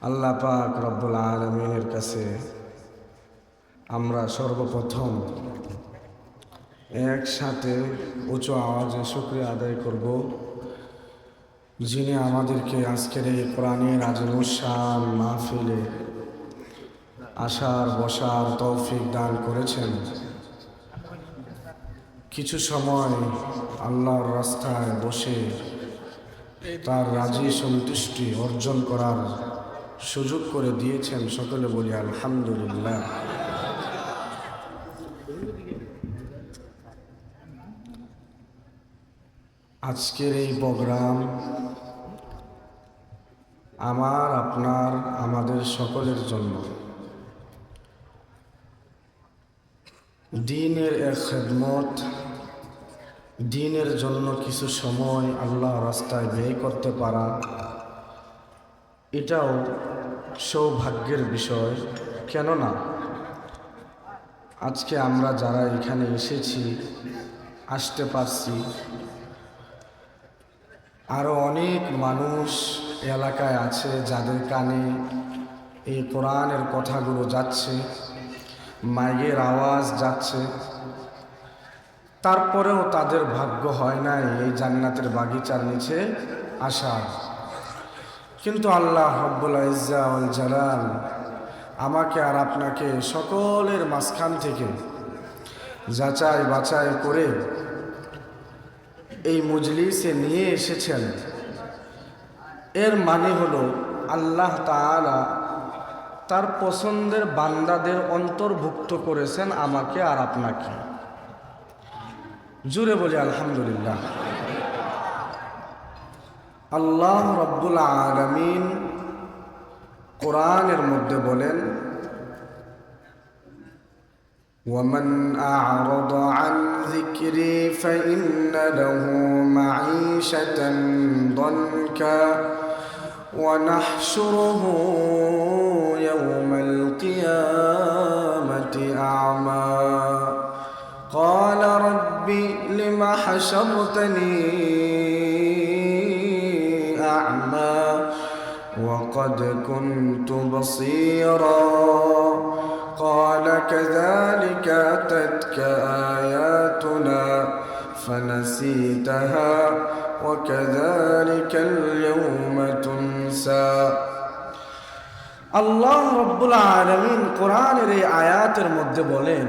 আল্লাহ পাক রব্বুল আলমিনের কাছে আমরা সর্বপ্রথম একসাথে উঁচু আওয়াজে শুক্রিয়া আদায় করব যিনি আমাদেরকে আজকের এই কোরআনের আজমুসান মাহফিলে আসার, বসার তৌফিক দান করেছেন। কিছু সময় আল্লাহর রাস্তায় বসে তার রাজি সন্তুষ্টি অর্জন করার সুযোগ করে দিয়েছেন সকলে বলি আলহামদুলিল্লাহ। আজকের এই প্রোগ্রাম আমার, আপনার, আমাদের সকলের জন্য। দিনের এক খেদমত, দিনের জন্য কিছু সময় আল্লাহ রাস্তায় ব্যয় করতে পারা। এটাও সৌভাগ্যের বিষয়। কেননা আজকে আমরা যারা এখানে এসেছি, আসতে পারছি আরও অনেক মানুষ এলাকায় আছে যাদের কানে এই কোরআনের কথাগুলো যাচ্ছে, মাইকের আওয়াজ যাচ্ছে। তারপরেও তাদের ভাগ্য হয় নাই এই জান্নাতের বাগিচার নিচে আসা কিন্তু আল্লাহ রব্বুল ইজ্জাউল জালাল আমাকে আর আপনাকে সকলের মাঝখান থেকে যাচাই বাছাই করে এই মজলিসে নিয়ে এসেছেন। এর মানে হলো আল্লাহ তাআলা তার পছন্দের বান্দাদের অন্তর্ভুক্ত করেছেন আমাকে আর আপনাকে। জুড়ে বলি আলহামদুলিল্লাহ। আল্লাহ রব্বুল আলমিন কোরআনের মধ্যে বলেন ومن أعرض عن ذكري فإن له معيشة ضنكا ونحشره يوم القيامة أعمى قال رب لم حشرتني وقد كنت بصيرا قال كذلك أتتك آياتنا فنسيتها وكذلك اليوم تنسى আল্লাহ রব্বুল আলমিন কোরআনের এই আয়াতের মধ্যে বলেন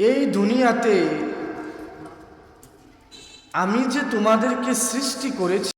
এই দুনিয়াতে আমি যে তোমাদেরকে সৃষ্টি করেছি